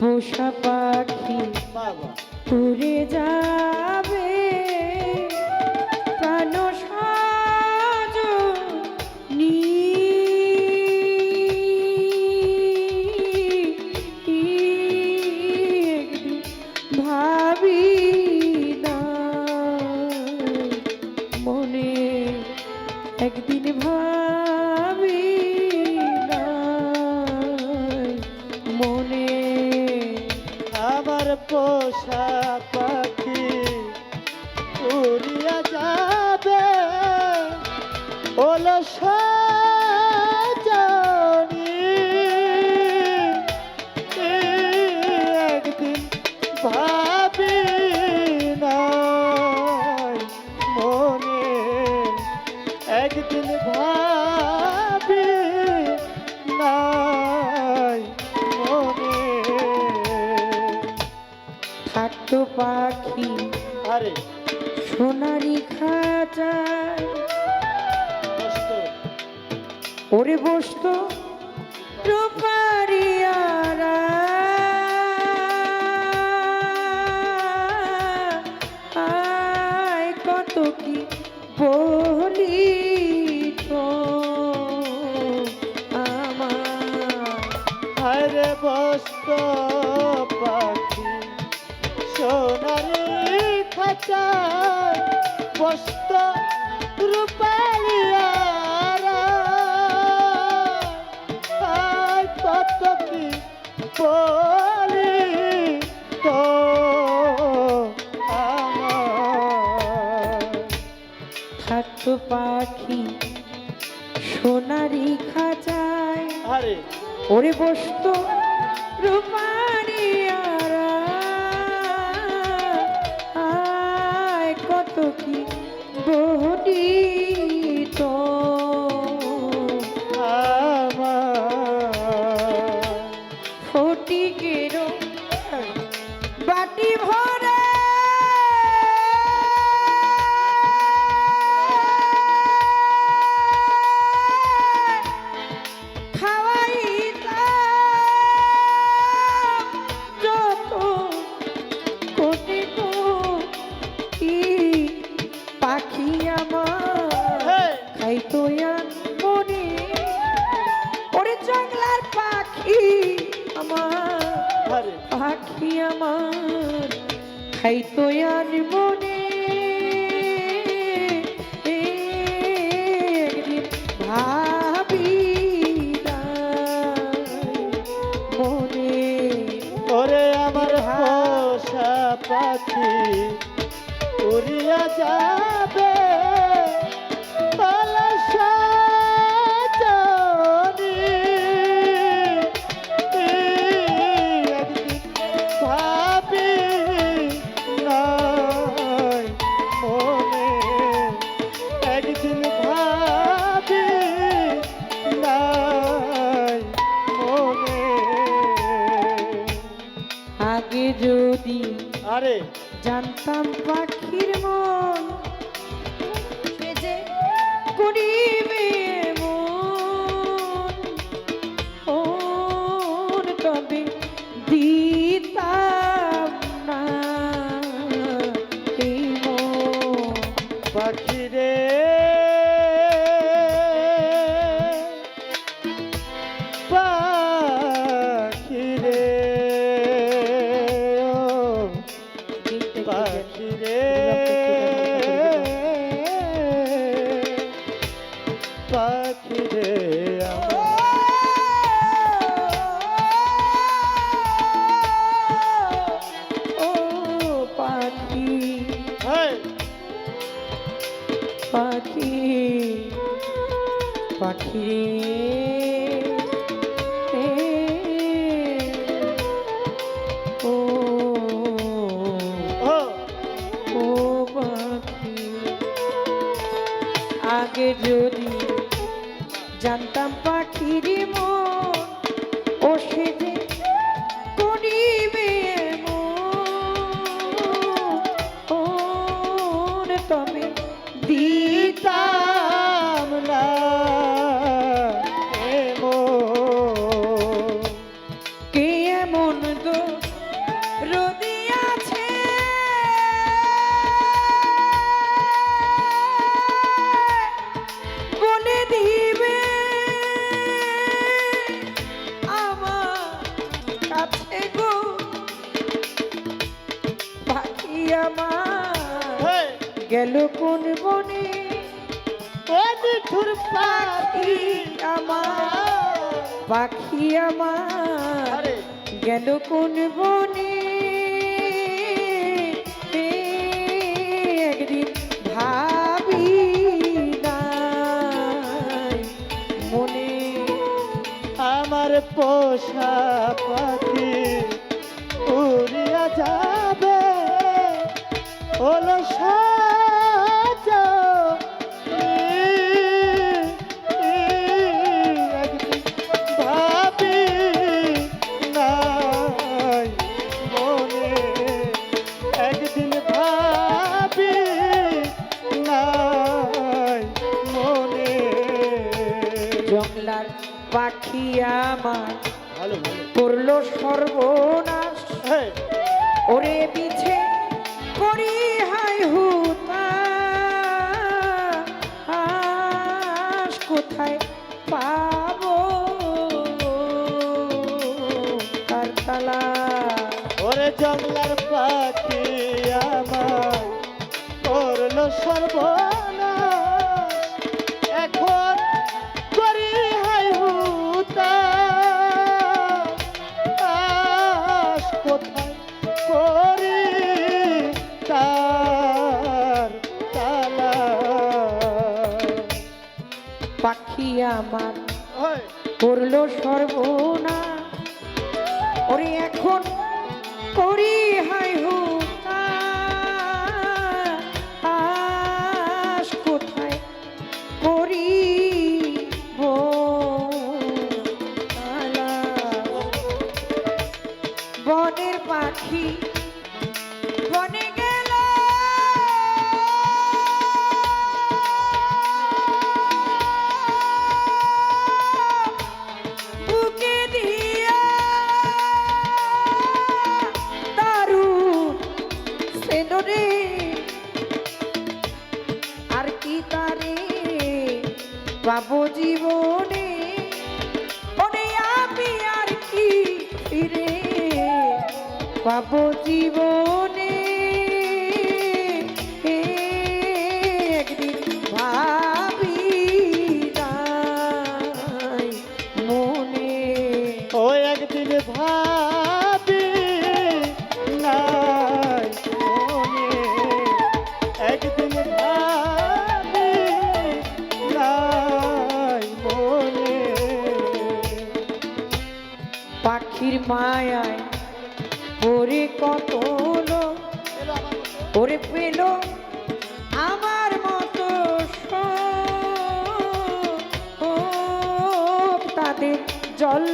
পোষা পাখি বাবা। উড়ে যাবে। আমার পোষা পাখি উড়িয়া যাবে। ওলো আরে সোনারি কষ্ট ওরে বসতো রূপারিয়ারা আয় কত কি বলি তো আমার। আরে বস্ত বস্ত রূপালিয়ারা কত কি বলি তো থাকতো পাখি সোনারি আরে ওরে বসত রূপারিয়ারা আমার পাখি আমার। খাইতো মনে একদিন ভাবি মনে ওরে আমার পোষা পাখি উড়িয়া যাবে যদি আরে। জানতাম পাখির মন সে যে করিবে। পাখি রে ও ও ও পাখি আগে যদি জানতাম পাখির মন গেল কোন বনে? ও নিঠুর পাখি আমার। পাখি আমার গেল কোন বনে? একদিন ভাবি মনে। আমার পোষা পাখি উড়িয়া যাবে। হলো জংলার পাখি আমার। ভালো সর্বনাশ। হ্যাঁ। ওরে পিছে করি হাই হুতা। কোথায় পাবো? কার তালা ওরে জঙ্গলার পাখি আমার। করল সর্বনাশ। আমার। করল সর্বনা। ওরে এখন করি হাই হুতা আস কোথায়? করি বনের পাখি জীবনে। ওরে আমি আর কি ফিরে পাবো জীবনে? মায়ায়। ওরে কত লোক ওরে পেল আমার মতো তাদের জল